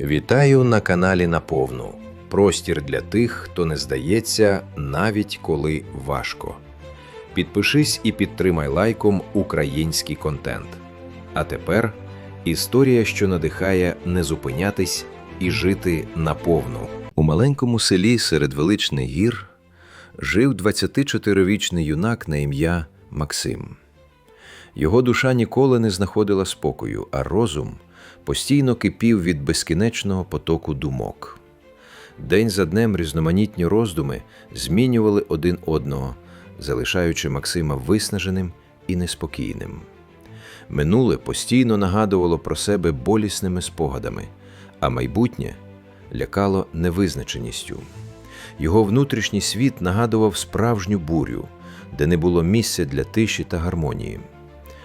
Вітаю на каналі Наповну. Простір для тих, хто не здається, навіть коли важко. Підпишись і підтримай лайком український контент. А тепер історія, що надихає не зупинятись і жити наповну. У маленькому селі серед величних гір жив 24-річний юнак на ім'я Максим. Його душа ніколи не знаходила спокою, а розум постійно кипів від безкінечного потоку думок. День за днем різноманітні роздуми змінювали один одного, залишаючи Максима виснаженим і неспокійним. Минуле постійно нагадувало про себе болісними спогадами, а майбутнє лякало невизначеністю. Його внутрішній світ нагадував справжню бурю, де не було місця для тиші та гармонії.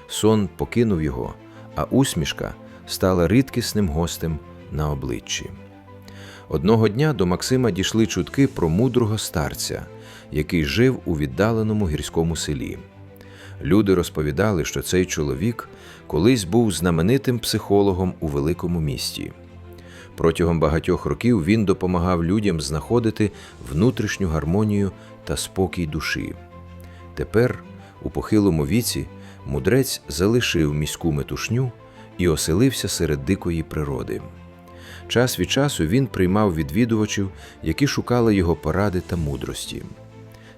Сон покинув його, а усмішка стала рідкісним гостем на обличчі. Одного дня до Максима дійшли чутки про мудрого старця, який жив у віддаленому гірському селі. Люди розповідали, що цей чоловік колись був знаменитим психологом у великому місті. Протягом багатьох років він допомагав людям знаходити внутрішню гармонію та спокій душі. Тепер, у похилому віці, мудрець залишив міську метушню і оселився серед дикої природи. Час від часу він приймав відвідувачів, які шукали його поради та мудрості.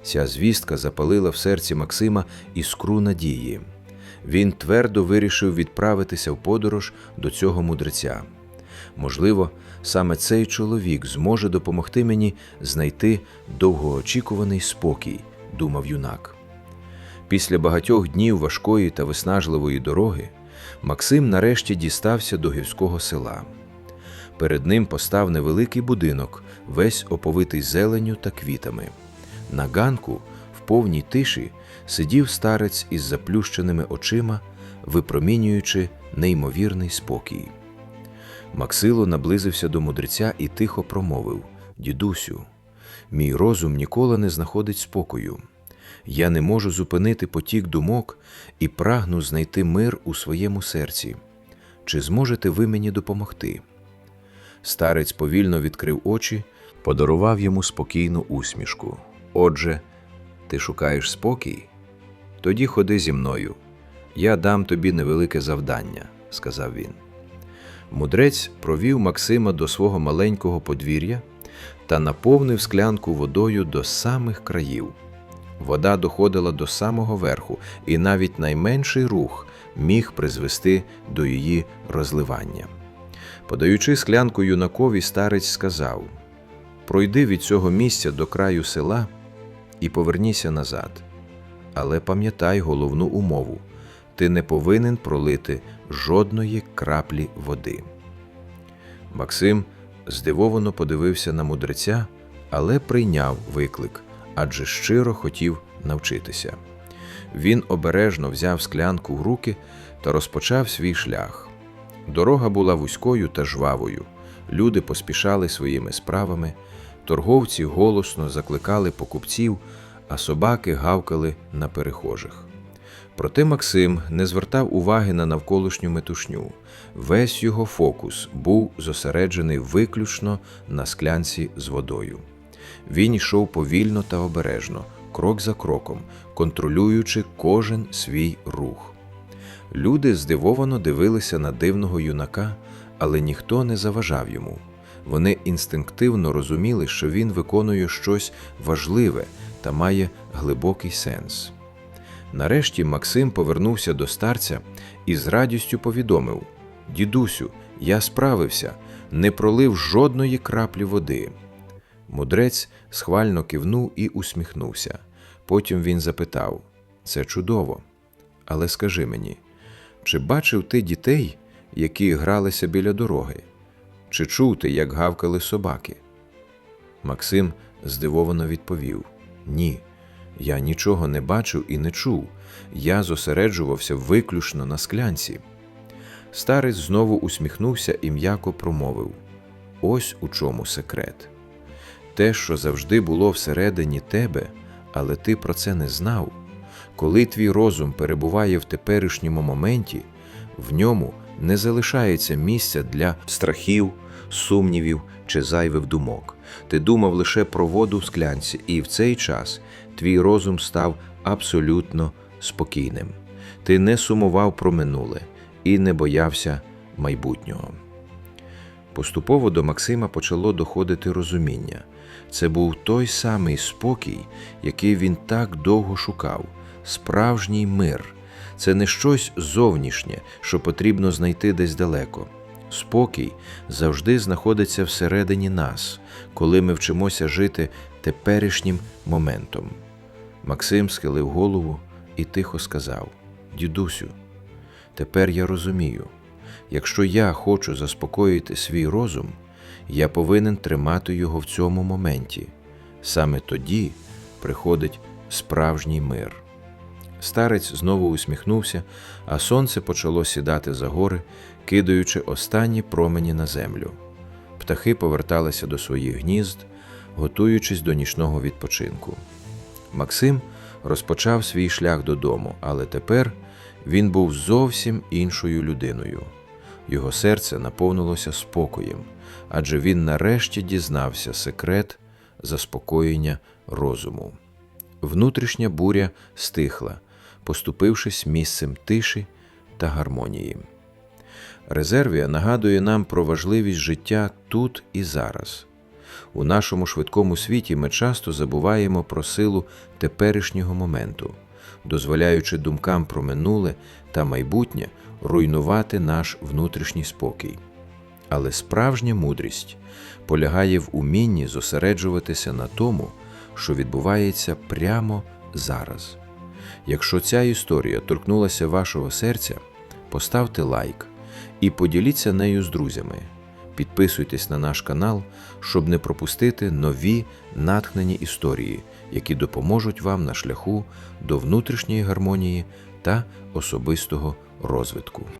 Ця звістка запалила в серці Максима іскру надії. Він твердо вирішив відправитися в подорож до цього мудреця. Можливо, саме цей чоловік зможе допомогти мені знайти довгоочікуваний спокій, думав юнак. Після багатьох днів важкої та виснажливої дороги Максим нарешті дістався до гірського села. Перед ним постав невеликий будинок, весь оповитий зеленню та квітами. На ганку, в повній тиші, сидів старець із заплющеними очима, випромінюючи неймовірний спокій. Максило наблизився до мудреця і тихо промовив Дідусю, мій розум ніколи не знаходить спокою. Я не можу зупинити потік думок і прагну знайти мир у своєму серці. Чи зможете ви мені допомогти? Старець повільно відкрив очі, подарував йому спокійну усмішку. Отже, ти шукаєш спокій? Тоді ходи зі мною. Я дам тобі невелике завдання, сказав він. Мудрець провів Максима до свого маленького подвір'я та наповнив склянку водою до самих країв. Вода доходила до самого верху, і навіть найменший рух міг призвести до її розливання. Подаючи склянку юнакові, старець сказав: Пройди від цього місця до краю села і поверніся назад. Але пам'ятай головну умову ти не повинен пролити жодної краплі води. Максим здивовано подивився на мудреця, але прийняв виклик адже щиро хотів навчитися. Він обережно взяв склянку в руки та розпочав свій шлях. Дорога була вузькою та жвавою, люди поспішали своїми справами, торговці голосно закликали покупців, а собаки гавкали на перехожих. Проте Максим не звертав уваги на навколишню метушню. Весь його фокус був зосереджений виключно на склянці з водою. Він йшов повільно та обережно, крок за кроком, контролюючи кожен свій рух. Люди здивовано дивилися на дивного юнака, але ніхто не заважав йому. Вони інстинктивно розуміли, що він виконує щось важливе та має глибокий сенс. Нарешті Максим повернувся до старця і з радістю повідомив: Дідусю, я справився, не пролив жодної краплі води. Мудрець схвально кивнув і усміхнувся. Потім він запитав: Це чудово. Але скажи мені, чи бачив ти дітей, які гралися біля дороги? Чи чув ти, як гавкали собаки? Максим здивовано відповів: Ні, я нічого не бачив і не чув. Я зосереджувався виключно на склянці. Старець знову усміхнувся і м'яко промовив: Ось у чому секрет. Те, що завжди було всередині тебе, але ти про це не знав. Коли твій розум перебуває в теперішньому моменті, в ньому не залишається місця для страхів, сумнівів чи зайвих думок. Ти думав лише про воду в склянці, і в цей час твій розум став абсолютно спокійним. Ти не сумував про минуле і не боявся майбутнього. Поступово до Максима почало доходити розуміння. Це був той самий спокій, який він так довго шукав, справжній мир. Це не щось зовнішнє, що потрібно знайти десь далеко. Спокій завжди знаходиться всередині нас, коли ми вчимося жити теперішнім моментом. Максим схилив голову і тихо сказав: Дідусю, тепер я розумію, якщо я хочу заспокоїти свій розум, я повинен тримати його в цьому моменті. Саме тоді приходить справжній мир. Старець знову усміхнувся, а сонце почало сідати за гори, кидаючи останні промені на землю. Птахи поверталися до своїх гнізд, готуючись до нічного відпочинку. Максим розпочав свій шлях додому, але тепер він був зовсім іншою людиною. Його серце наповнилося спокоєм, адже він нарешті дізнався секрет заспокоєння розуму. Внутрішня буря стихла, поступившись місцем тиші та гармонії. Резервія нагадує нам про важливість життя тут і зараз. У нашому швидкому світі ми часто забуваємо про силу теперішнього моменту, дозволяючи думкам про минуле та майбутнє руйнувати наш внутрішній спокій. Але справжня мудрість полягає в умінні зосереджуватися на тому, що відбувається прямо зараз. Якщо ця історія торкнулася вашого серця, поставте лайк і поділіться нею з друзями. Підписуйтесь на наш канал, щоб не пропустити нові натхнені історії, які допоможуть вам на шляху до внутрішньої гармонії та особистого розвитку.